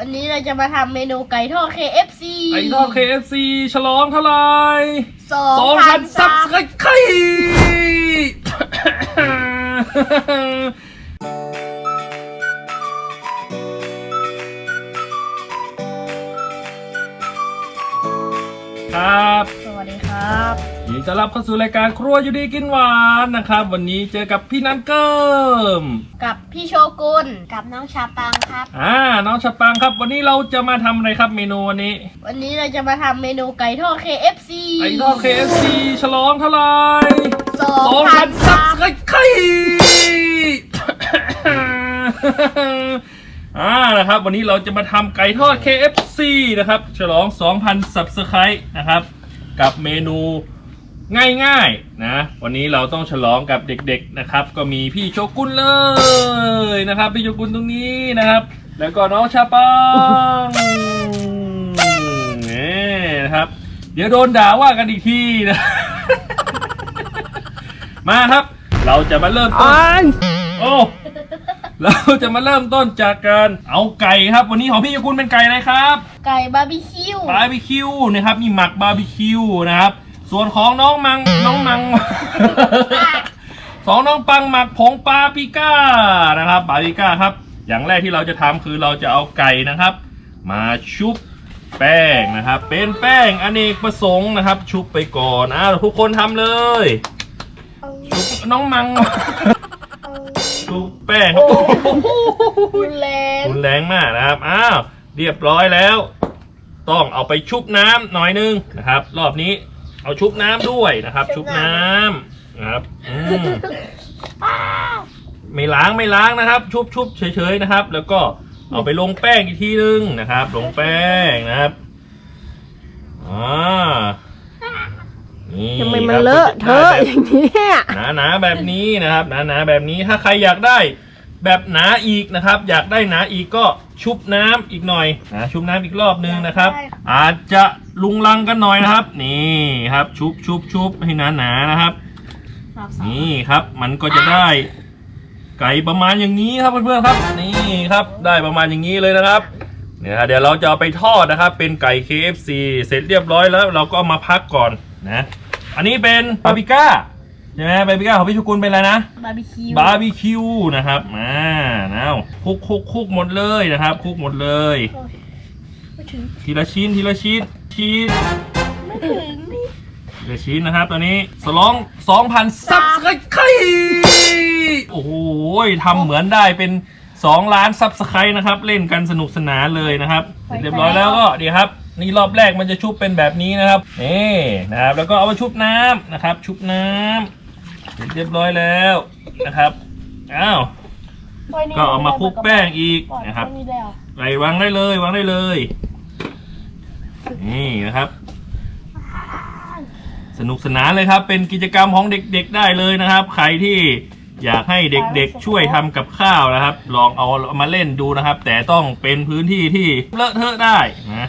วันนี้เราจะมาทำเมนูไก่ทอด KFC ไก่ทอด KFC ฉลองเท่าไหร่สอสองงพัพันนซัซับบสไครต์ครับสวัสดีครับ ยินดีต้อนรับเข้าสู่รายการครัวอยู่ดีกินหวานนะครับ วันนี้เจอกับพี่นันเกิมกับพี่โชกุนกับน้องชาปังครับ อ่าน้องชะปังครับ วันนี้เราจะมาทำอะไรครับเมนูวันนี้ วันนี้เราจะมาทำเมนูไก่ทอด KFC ไก่ทอด KFC ฉลองเท่าไหร่สอสองงพัพันนซัซับบสไครต์อ่านะครับวันนี้เราจะมาทำไก่ทอด KFC นะครับ ฉลอง 2,000ซับสไครต์นะครับ กับเมนู ง่ายๆนะวันนี้เราต้องฉลองกับเด็กๆนะครับ ก็มีพี่โชกุนเลยนะครับ พี่โชกุนตรงนี้นะครับ แล้วก็น้องชาปังนี่นะครับ เดี๋ยวโดนด่าว่ากันอีกทีนะ มาครับ เราจะมาเริ่มต้นโอ้เราจะมาเริ่มต้นจากการเอาไก่ครับ วันนี้ของพี่โชกุนเป็นไก่อะไรครับ ไก่บาร์บีคิวบาร์บีคิวนะครับมีหมักบาร์บีคิวนะครับ ส่วนของน้องมังน้องมัง สองน้องปังหมักผงปาปริก้านะครับปาปริก้าครับ อย่างแรกที่เราจะทำคือเราจะเอาไก่นะครับ มาชุบแป้งนะครับ เป็นแป้งอเนกประสงค์นะครับ ชุบไปก่อนอะทุกคนทำเลยชุบน้องมังชุบแป้งครับรุนแรงรุนแรงมากนะครับอ้าวเรียบร้อยแล้ว ต้องเอาไปชุบน้ำหน่อยนึงนะครับ รอบนี้ เอาชุบน้ำด้วยนะครับ ชุบน้ำนะครับอืมไม่ล้างไม่ล้างนะครับ ชุบชุบเฉยๆนะครับ แล้วก็เอาไปลงแป้งอีกทีนึงนะครับ ลงแป้งนะครับอ่านี่ทำไมมันครับเลอะเทอะแบบอย่างนี้ยหนาหนาๆแบบนี้นะครับหนาหนาๆแบบนี้ถ้าใครอยากได้ แบบหนาอีกนะครับ อยากได้หนาอีกก็ชุบน้ำอีกหน่อยนะชุบน้ำอีกรอบนึงนะครับ อาจจะลุงลังกันหน่อยนะครับ นี่ครับชุบชุบชุบให้หนาหนาๆนะครับ นี่ครับมันก็จะได้ไก่ประมาณอย่างนี้ครับเพื่อนๆครับ นี่ครับได้ประมาณอย่างนี้เลยนะครับเนี่ยฮะเดี๋ยวเราจะเอาไปทอดนะครับ เป็นไก่ KFC เสร็จเรียบร้อยแล้ว เราก็เอามาพักก่อนนะ อันนี้เป็นปาปริก้า ใช่ไหมปาปริก้าของพี่ชุกุลเป็นอะไรนะ บาร์บีคิวบาร์บีคิวนะครับอ่านะคลุกคลุกคลุกหมดเลยนะครับคลุกหมดเลยไม่ถึงทีละชิ้นทีละชิ้นชิ้นไม่ถึงนี่ทีละชิ้นนะครับตอนนี้สลอง2,000ซับสไครต์โอ้โหทำเหมือนได้เป็น2ล้านซับสไครต์นะครับ เล่นกันสนุกสนานเลยนะครับเสร็จเรียบร้อยแล้วก็ดีครับ นี่รอบแรกมันจะชุบเป็นแบบนี้นะครับนี่นะครับ แล้วก็เอามาชุบน้ำนะครับ ชุบน้ำ เสร็จเรียบร้อยแล้วนะครับอ้าวก็เอามาคลุกแป้งอีกนะครับไม่ได้หรอไปวางได้เลยวางได้เลย นี่นะครับ สนุกสนานเลยครับ เป็นกิจกรรมของเด็กๆได้เลยนะครับ ใครที่อยากให้เด็กๆช่วยทำกับข้าวนะครับ ลองเอามาเล่นดูนะครับ แต่ต้องเป็นพื้นที่ที่เลอะเทอะได้นะ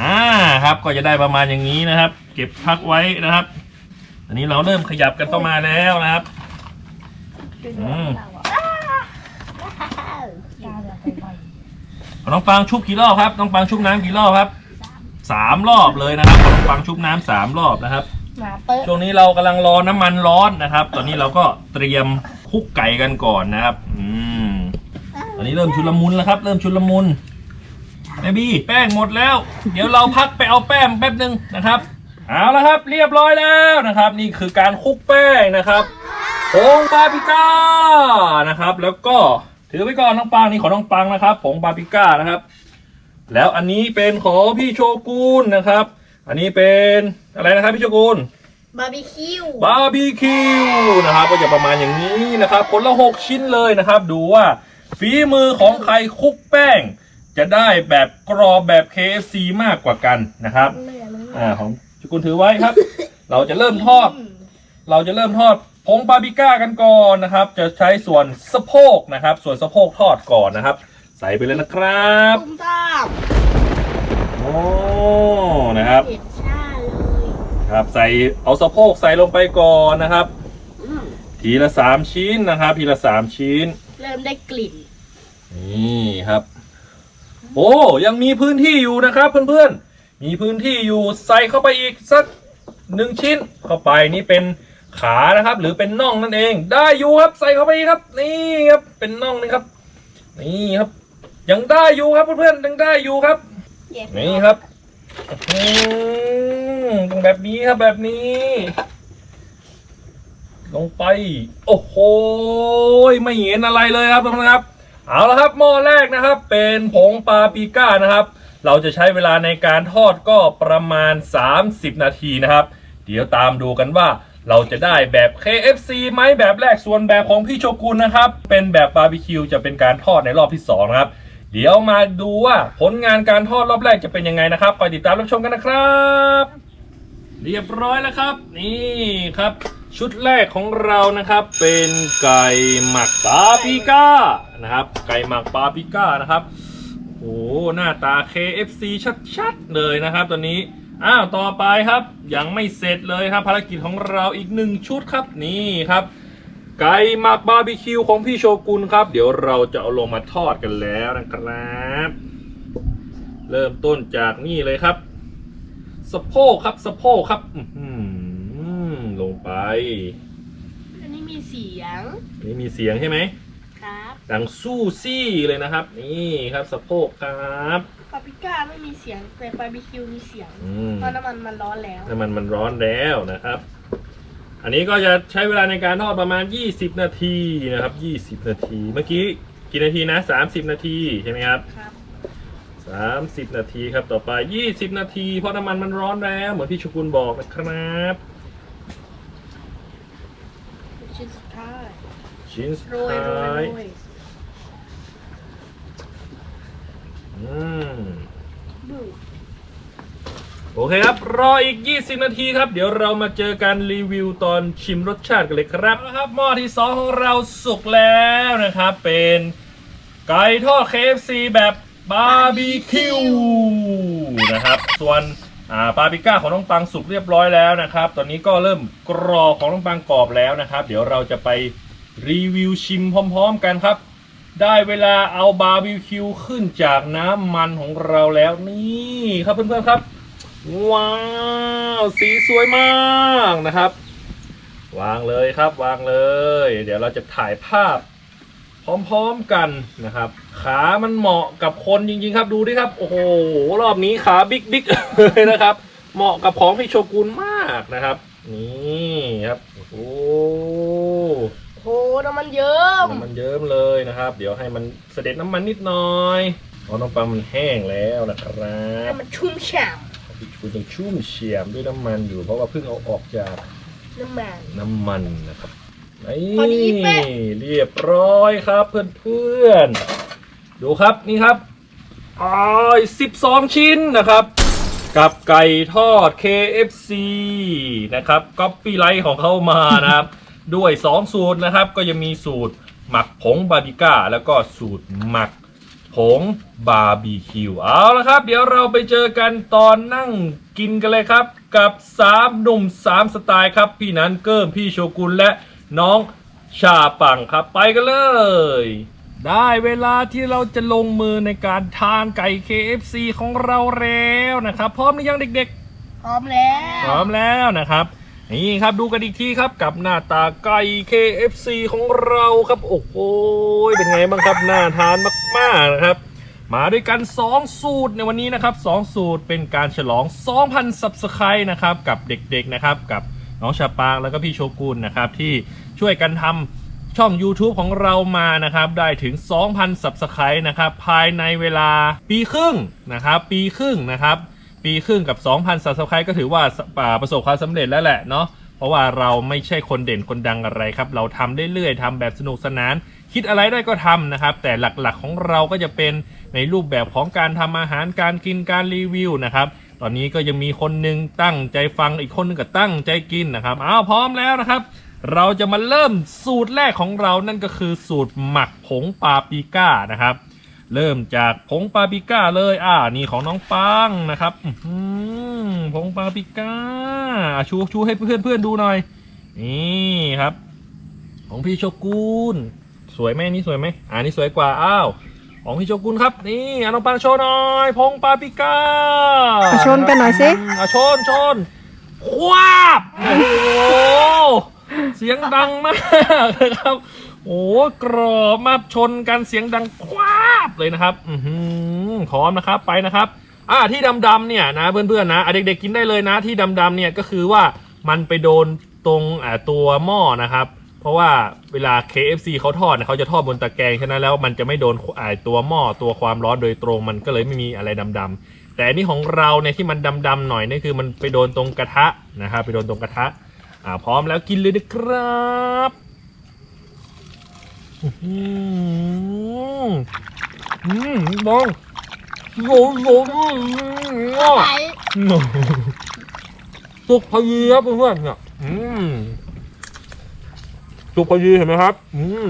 อ่าครับก็จะได้ประมาณอย่างนี้นะครับ เก็บพักไว้นะครับ อันนี้เราเริ่มขยับกันเข้ามาแล้วนะครับ อืม น้องปังชุบกี่รอบครับ น้องปังชุบน้ำกี่รอบครับ สามรอบเลยนะครับ น้องปังชุบน้ำสามรอบนะครับหนาเป๊ะช่วงนี้เรากำลังรอน้ำมันร้อนนะครับ ตอนนี้เราก็เตรียมคลุกไก่กันก่อนนะครับ อืม ตอนนี้เริ่มชุลมุนแล้วครับ เริ่มชุลมุนแม่บี้แป้งหมดแล้ว เดี๋ยวเราพักไปเอาแป้งแป๊บหนึงนะครับ เอาละครับเรียบร้อยแล้วนะครับ นี่คือการคลุกแป้งนะครับผงบาร์บีก้านะครับ แล้วก็ถือไว้ก่อนน้องปังนี่ของน้องปังนะครับผงบาร์บีก้านะครับ แล้วอันนี้เป็นของพี่โชกุนนะครับ อันนี้เป็นอะไรนะครับพี่โชกุนบาร์บีคิวบาร์บีคิวนะครับ ก็จะประมาณอย่างนี้นะครับผลละหกชิ้นเลยนะครับ ดูว่าฝีมือของใครคลุกแป้ง จะได้แบบกรอบแบบ KFC มากกว่ากันนะครับ อ่าของ จุกุลถือไว้ครับ เราจะเริ่มทอด เราจะเริ่มทอดผงบาร์บีก้ากันก่อนนะครับ จะใช้ส่วนสะโพกนะครับ ส่วนสะโพกทอดก่อนนะครับ ใส่ไปเลยนะครับตุ้มตามโอ้นะครับเผ็ดชาเลยครับ ใส่เอาสะโพกใส่ลงไปก่อนนะครับทีละสามชิ้นนะครับ ทีละสามชิ้น เริ่มได้กลิ่นนี่ครับอืโอ้ยังมีพื้นที่อยู่นะครับเพื่อนๆ มีพื้นที่อยู่ใส่เข้าไปอีกสักหนึ่งชิ้นเข้าไปนี่เป็นขานะครับ หรือเป็นน่องนั่นเอง ได้อยู่ครับใส่เข้าไปอีกครับ นี่ครับเป็นน่องนะครับ นี่ครับ ยังได้อยู่ครับเพื่อนๆยังได้อยู่ครับแยกนี่ครับอืมต้องแบบนี้ครับแบบนี้ ลงไป โอ้โหไม่เห็นอะไรเลยครับทุกท่านครับ เอาละครับหม้อแรกนะครับ เป็นผงปาปริก้านะครับ เราจะใช้เวลาในการทอดก็ประมาณ 30 นาทีนะครับ เดี๋ยวตามดูกันว่าเราจะได้แบบ KFC ไหมแบบแรกส่วนแบบของพี่โชกุนนะครับ เป็นแบบบาร์บีคิวจะเป็นการทอดในรอบที่สองนะครับ เดี๋ยวมาดูว่าผลงานการทอดรอบแรกจะเป็นยังไงนะครับคอยติดตามรับชมกันนะครับ เรียบร้อยแล้วครับ นี่ครับ ชุดแรกของเรานะครับ เป็นไก่หมักปาปิก้านะครับ ไก่หมักปาปิก้านะครับ โอ้โหหน้าตา KFC ชัดๆเลยนะครับตัวนี้อ้าวต่อไปครับยังไม่เสร็จเลยครับภารกิจของเราอีกหนึ่งชุดครับนี่ครับ ไก่หมักบาร์บีคิวของพี่โชกุนครับ เดี๋ยวเราจะเอาลงมาทอดกันแล้วนะครับ เริ่มต้นจากนี่เลยครับสะโพกครับสะโพกครับอื้อหือลงไป อันนี้มีเสียง นี่มีเสียงใช่ไหมครับ ดังสู้ซี่เลยนะครับ นี่ครับสะโพกครับ ปาปริก้าไม่มีเสียงแต่บาร์บีคิวมีเสียงอืม เพราะน้ำมันมันร้อนแล้ว น้ำมันมันร้อนแล้วนะครับ อันนี้ก็จะใช้เวลาในการทอดประมาณ 20 นาทีนะครับ 20 นาที เมื่อกี้กี่นาทีนะ 30 นาทีใช่ไหมครับ ครับ 30 นาทีครับ ต่อไป 20 นาที เพราะน้ำมันมันร้อนแล้ว เหมือนพี่ชุกุลบอกนะครับ ชิ้นสุดท้ายชิ้นสุดโรยโรท้ายยโรย อืมโอเคครับ รออีก 20 นาทีครับ เดี๋ยวเรามาเจอกันรีวิวตอนชิมรสชาติกันเลยครับนะครับหม้อที่ 2 ของเราสุกแล้วนะครับ เป็นไก่ทอด KFC แบบบาร์บีคิวนะครับ ส่วนอ่าปาปริก้าของน้องปังสุกเรียบร้อยแล้วนะครับ ตอนนี้ก็เริ่มกรอบของน้องปังกรอบแล้วนะครับ เดี๋ยวเราจะไปรีวิวชิมพร้อม ๆ กันครับ ได้เวลาเอาบาร์บีคิวขึ้นจากน้ำมันของเราแล้วนี่ครับเพื่อนๆครับ ว้าว สีสวยมากนะครับ วางเลยครับวางเลย เดี๋ยวเราจะถ่ายภาพ พร้อมๆกันนะครับ ขามันเหมาะกับคนจริงๆครับดูดิครับ โอ้โห รอบนี้ขาบิ๊กบิ๊กๆเลยนะครับ เหมาะกับของพี่โชกุนมากนะครับ นี่ครับโอ้ หโหน้ำมันเยิ้มน้ำมันเยิ้มเลยนะครับ เดี๋ยวให้มันเสด็จน้ำมันนิดหน่อยเพราะน้ำปลามันแห้งแล้วนะครับให้มันชุ่มฉ่พี่ชูยังชุ่มเฉียมด้วยน้ำมันอยู่ เพราะว่าเพิ่งเอาออกจากำน้ำมันน้ำมันนะครับนพอดีี่เป๊ะเรียบร้อยครับเพื่อนๆดูครับนี่ครับอ๋อสิบสองชิ้นนะครับ กับไก่ทอด KFC นะครับก๊อปปี้ไลท์ของเขามานะครับ ด้วย 2 สูตรนะครับ ก็ยังมีสูตรหมักผงบาร์บีก้า แล้วก็สูตรหมักผงบาร์บีคิวเอาละครับ เดี๋ยวเราไปเจอกันตอนนั่งกินกันเลยครับ กับ 3 หนุ่ม 3 สไตล์ครับ พี่นันเกิมพี่โชกุนและน้องชาปังครับไปกันเลย ได้เวลาที่เราจะลงมือในการทานไก่ KFC ของเราแล้วนะครับ พร้อมหรือยังเด็ก ๆ พร้อมแล้วพร้อมแล้วนะครับ นี่ครับดูกันอีกทีครับกับหน้าตาไก่ KFC ของเราครับ โอ้โหเป็นไงบ้างครับน่าทานมากๆนะครับ มาด้วยกัน 2 สูตรในวันนี้นะครับ 2 สูตรเป็นการฉลอง 2,000 ซับสไครต์นะครับ กับเด็กๆนะครับ กับน้องชาปางแล้วก็พี่โชกุนนะครับ ที่ช่วยกันทำช่อง YouTube ของเรามานะครับ ได้ถึง 2,000 ซับสไครต์นะครับ ภายในเวลาปีครึ่งนะครับ ปีครึ่งนะครับ ปีครึ่งกับ 2,000ซับสไครต์ก็ถือว่าอ่าประสบความสำเร็จแล้วแหละเนาะเพราะว่าเราไม่ใช่คนเด่นคนดังอะไรครับ เราทำเรื่อยๆทำแบบสนุกสนาน คิดอะไรได้ก็ทำนะครับ แต่หลักๆของเราก็จะเป็นในรูปแบบของการทำอาหารการกินการรีวิวนะครับตอนนี้ก็ยังมีคนหนึงตั้งใจฟังอีกคนหนึงก็ตั้งใจกินนะครับอ้าวพร้อมแล้วนะครับ เราจะมาเริ่มสูตรแรกของเรานั่นก็คือสูตรหมักผงปาปิก้านะครับ เริ่มจากผงปาปริก้าเลย อ่า นี่ของน้องปังนะครับอื้อหือผงปาปริก้าอะชูชูให้เพื่อนเพื่อนๆดูหน่อย นี่ครับ ของพี่โชกุนสวยไหมนี่สวยไหมอ่านี่สวยกว่า อ้าวขของพี่โชกุนครับ นี่อาน้องปังโชว์หน่อยพงปาปริก้าอะชนกันหน่อยสิอะชนชนควาบโอ้โหเสียงดังมากนะครับ โอ้กรอบมาชนกันเสียงดังควาบเลยนะครับ อืพร้อมนะครับไปนะครับ อ่าที่ดำๆเนี่ยนะเพื่อนๆนะเด็กๆกินได้เลยนะ ที่ดำๆเนี่ยก็คือว่ามันไปโดนตรงตัวหม้อนะครับ เพราะว่าเวลา KFC เขาทอดเขาจะทอดบนตะแกรงฉะนั้นแล้วมันจะไม่โดนตัวหม้อตัวความร้อนโดยตรงมันก็เลยไม่มีอะไรดำๆแต่อันนี้ของเราเนี่ยที่มันดำๆหน่อยนี่คือมันไปโดนตรงกระทะนะครับไปโดนตรงกระทะอ่าพร้อมแล้วกินเลยนะครับ อื้อหืออืมบองโง่โง่โง่ไปสุกพอดีครับเพื่อนๆเนี่ยอืมสุกพอดีเห็นไหมครับ อืม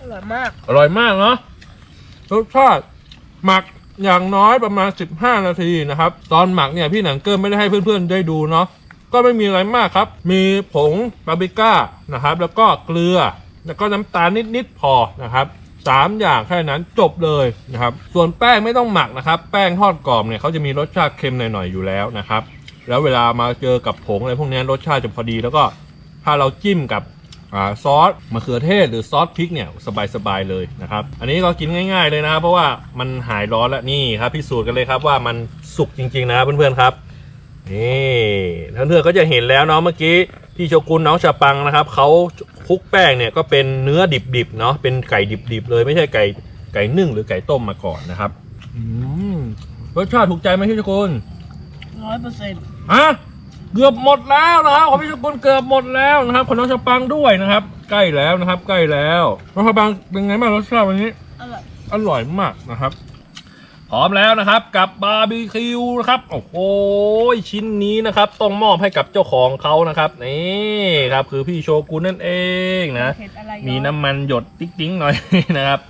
อร่อยมาก อร่อยมากเนาะรสชาติหมักอย่างน้อยประมาณ 15 นาทีนะครับ ตอนหมักเนี่ยพี่หนังเกิร์ไม่ได้ให้เพื่อนๆได้ดูเนาะก็ไม่มีอะไรมากครับ มีผงปาปริก้านะครับ แล้วก็เกลือ แล้วก็น้ำตาลนิดๆพอนะครับสามอย่างแค่นั้นจบเลยนะครับ ส่วนแป้งไม่ต้องหมักนะครับ แป้งทอดกรอบเนี่ยเขาจะมีรสชาติเค็มหน่อยๆอยู่แล้วนะครับ แล้วเวลามาเจอกับผงอะไรพวกนี้รสชาติจะพอดีแล้วก็ถ้าเราจิ้มกับอซอสมะเขือเทศหรือซอสพริกเนี่ยสบายๆเลยนะครับ อันนี้ก็กินง่าย ๆเลยนะครับเพราะว่ามันหายร้อนแล้วนี่ครับพิสูจน์กันเลยครับว่ามันสุกจริงๆนะครับเพื่อนๆครับ นี่เพื่อนๆก็จะเห็นแล้วเนาะเมื่อกี้พี่โชกุนน้องชาปังนะครับเขาคลุกแป้งเนี่ยก็เป็นเนื้อดิบๆเนาะเป็นไก่ดิบๆเลยไม่ใช่ไก่ไก่นึ่งหรือไก่ต้มมาก่อนนะครับอืมรสชาติถูกใจไหมพี่โชกุนร้อยเปอร์เซ็นต์อะเกือบหมดแล้วนะครับของพี่ชุกุลเกือบหมดแล้วนะครับของน้องชะปังด้วยนะครับ ใกล้แล้วนะครับ ใกล้แล้วน้องชะปังเป็นไงบ้างรสชาติวันนี้อร่อยอร่อยมากนะครับ พร้อมแล้วนะครับกับบาร์บีคิวนะครับโอ้โหชิ้นนี้นะครับ ต้องมอบให้กับเจ้าของเขานะครับนี่ครับคือพี่โชกุนนั่นเองนะเผ็ดอะไรมีน้ำมันหยดติ๊งๆหน่อยนะครับ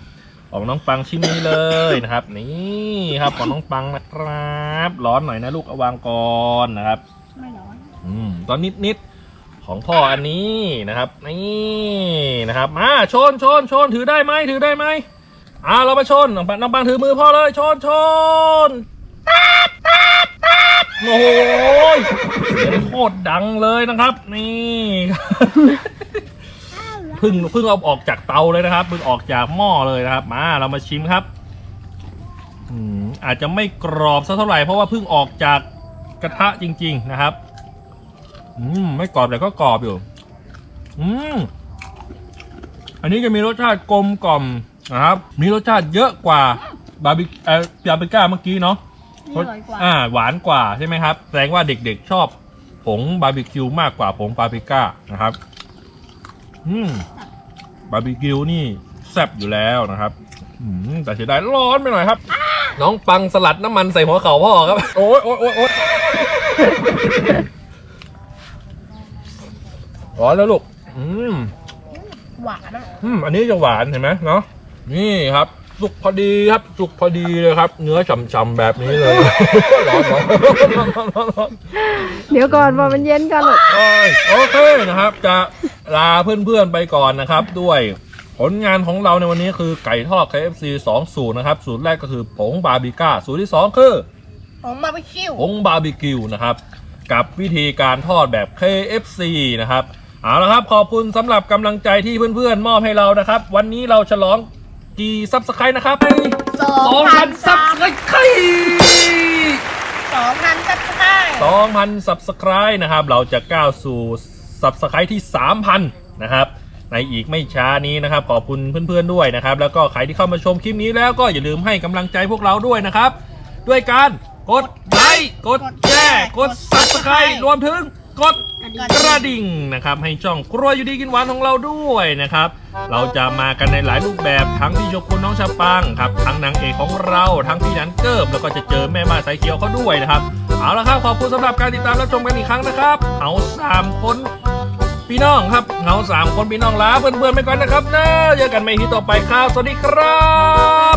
ของน้องปังชิ้นนี้เลยนะครับ นี่ครับของน้องปังนะครับ ร้อนหน่อยนะลูกเอาวางก่อนนะครับไม่ร้อนอืมตอนนิดนิดๆของพ่ออันนี้นะครับ นี่นะครับมาชนชนชนถือได้ไหมถือได้ไหม อ่าเรามาชนน้องปังน้องปังถือมือพ่อเลยชนชนโอ้โหเสียงโคตรดังเลยนะครับ นี่ เพิ่งเพิ่งเอาออกจากเตาเลยนะครับเพิ่งออกจากหม้อเลยนะครับ มาเรามาชิมครับอืมอาจจะไม่กรอบสักเท่าไหร่เพราะว่าเพิ่งออกจากกระทะจริง ๆนะครับ อืมไม่กรอบแต่ก็กรอบอยู่ อืมอันนี้จะมีรสชาติกลมกล่อม นะครับ มีรสชาติเยอะกว่าบาร์บีเอ่อบาร์บีก้าเมื่อกี้เนาะนี่อร่อยกว่า อ่า หวานกว่าใช่ไหมครับ แสดงว่าเด็กๆชอบผงบาร์บีคิวมากกว่าผงปาปริก้านะครับ อืมบาร์บีคิวนี่แซ่บอยู่แล้วนะครับ อืมแต่เสียดายร้อนไปหน่อยครับ น้องปังสลัดน้ำมันใส่หัวเข่าพ่อครับ โอ๊ยโอ๊ยโอ๊ยโอ๊ยร้อนแล้วลูก อืม หวานอะ อืม อันนี้จะหวานเห็นไหมเนาะ นี่ครับสุกพอดีครับสุกพอดีเลยครับ เนื้อฉ่ำๆแบบนี้เลยร้อนร้อนร้อนร้อนร้อนร้อนเดี๋ยวก่อนว่ามันเย็นก่อนลูกโอ้ยโอเคนะครับ จะลาเพื่อนๆไปก่อนนะครับ ด้วยผลงานของเราในวันนี้คือไก่ทอด KFC 2สูตรนะครับสูตรแรกก็คือผงบาร์บีก้าสูตรที่ 2 คือของบาร์บีคิวผงบาร์บีคิวนะครับ กับวิธีการทอดแบบ KFC นะครับเอาละครับขอบคุณสำหรับกำลังใจที่เพื่อนๆ มอบให้เรานะครับ วันนี้เราฉลอง กี่ซับสไครต์นะครับสองพันซับสไครต์สองพันซับสไครต์2,000 subscribe นะครับ เราจะก้าวสู่ subscribe ที่3,000นะครับในอีกไม่ช้านี้นะครับ ขอบคุณเพื่อนๆด้วยนะครับ แล้วก็ใครที่เข้ามาชมคลิปนี้แล้วก็อย่าลืมให้กำลังใจพวกเราด้วยนะครับ ด้วยการกดไลค์กดแชร์กด subscribe รวมถึง กดกระดิ่งนะครับให้ช่องครัวอยู่ดีกินหวานของเราด้วยนะครับ เราจะมากันในหลายรูปแบบทั้งพี่โยกุนน้องชาปังครับทั้งนางเอกของเราทั้งพี่นันเกิบแล้วก็จะเจอแม่มาสายเขียวเขาด้วยนะครับ เอาละครับขอบคุณสำหรับการติดตามรับชมกันอีกครั้งนะครับเอาสามคนพี่น้องครับเงาสามคนพี่น้องลาเพื่อนๆไปก่อนนะครับนะเจอกันใหม่ทีต่อไปครับสวัสดีครับ